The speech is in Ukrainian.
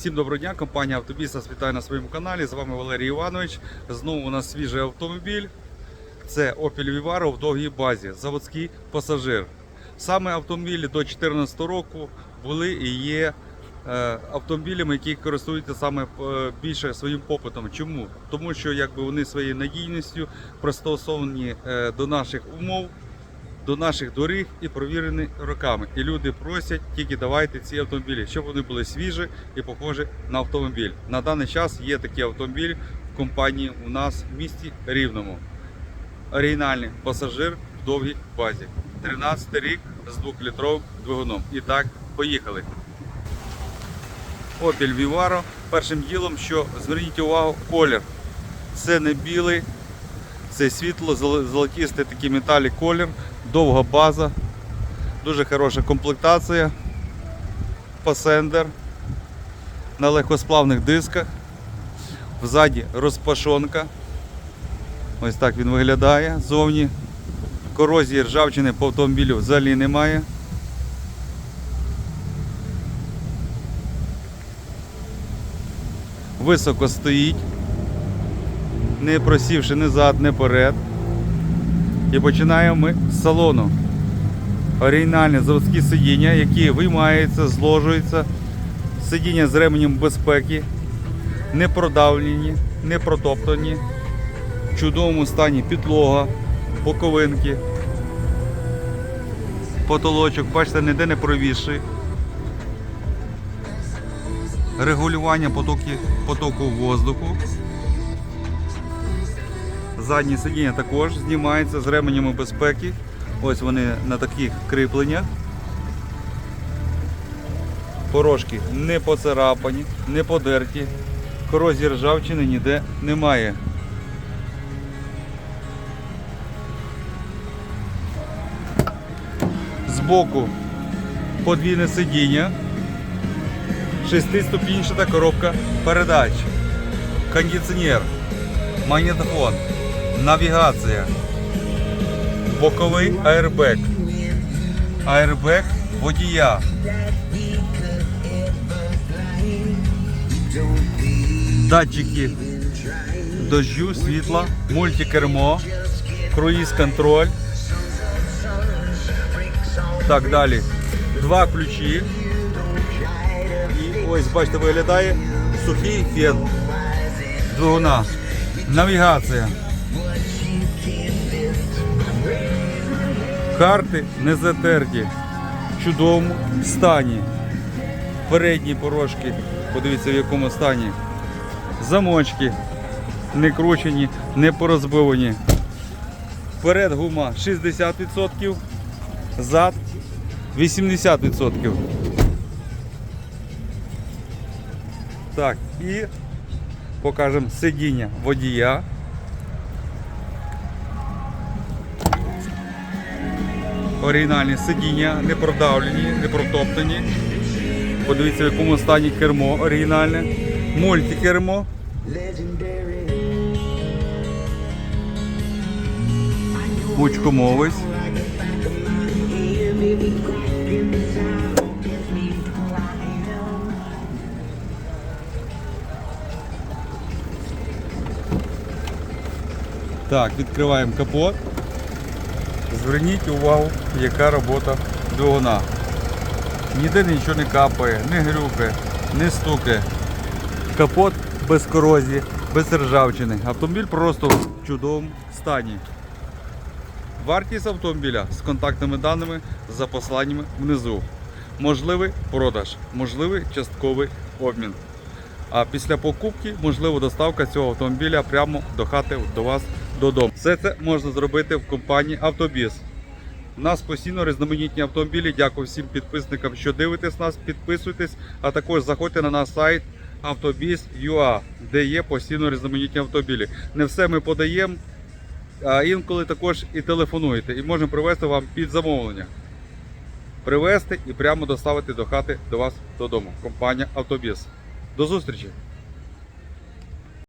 Всім доброго дня, компанія Автобіс нас вітає на своєму каналі. З вами Валерій Іванович. Знову у нас свіжий автомобіль. Це Opel Vivaro в довгій базі, заводський пасажир. Саме автомобілі до 2014 року були і є е, автомобілями, які користуються саме е, більше своїм попитом. Чому? Тому що якби вони своєю надійністю пристосовані е, до наших умов, до наших доріг і провірені роками. І люди просять тільки давайте ці автомобілі, щоб вони були свіжі і похожі на автомобіль. На даний час є такий автомобіль в компанії у нас в місті Рівному. Оригінальний пасажир в довгій базі. 13 рік з 2-літровим двигуном. І так, поїхали. Opel Vivaro. Першим ділом, що зверніть увагу, колір. Це не білий, це світло, золо- золотистий такий металік колір, довга база, дуже хороша комплектація, пасендер на легкосплавних дисках, взаді розпашонка. Ось так він виглядає зовні. Корозії ржавчини по автомобілю взагалі немає. Високо стоїть, не просівши ні зад, ні перед. І починаємо ми з салону. Оригінальні заводські сидіння, які виймаються, зложуються. Сидіння з ременем безпеки, не продавлені, не протоптані. В чудовому стані підлога, боковинки. Потолочок, бачите, ніде не провісший. Регулювання потоки, потоку воздуху. Задні сидіння також знімаються з ременями безпеки. Ось вони на таких кріпленнях. Порожки не поцарапані, не подерті. Корозії ржавчини ніде немає. Збоку подвійне сидіння. Шестиступінчата коробка передач. Кондиціонер магнітофон, навігація, боковий аербек, аербек водія, датчики дождю, світла, мультикермо, круїз контроль. Так далі. Два ключі. І ось, бачите, виглядає сухий фен двигуна. Навігація. Карти не затерті. В чудовому стані. Передні порожки. Подивіться в якому стані. Замочки не кручені, не порозбивані. Вперед гума 60%, зад 80%. Так, і покажемо сидіння водія. Оригінальні сидіння, не продавлені, не протоптані. Подивіться, в якому стані кермо оригінальне. Мультикермо. Пучкомовець. Так, відкриваємо капот. Зверніть увагу, яка робота двигуна. Ніде нічого не капає, не грюкає, не стукає. Капот без корозії, без ржавчини. Автомобіль просто в чудовому стані. Вартість автомобіля з контактними даними за посиланнями внизу. Можливий продаж, можливий частковий обмін. А після покупки можлива доставка цього автомобіля прямо до хати до вас додому. Все це можна зробити в компанії Автобіс. У нас постійно різноманітні автомобілі. Дякую всім підписникам, що дивитесь нас, підписуйтесь, а також заходьте на наш сайт Автобіс.ua, де є постійно різноманітні автомобілі. Не все ми подаємо, а інколи також і телефонуєте, і можемо привезти вам під замовлення. Привезти і прямо доставити до хати до вас додому. Компанія Автобіс. До зустрічі!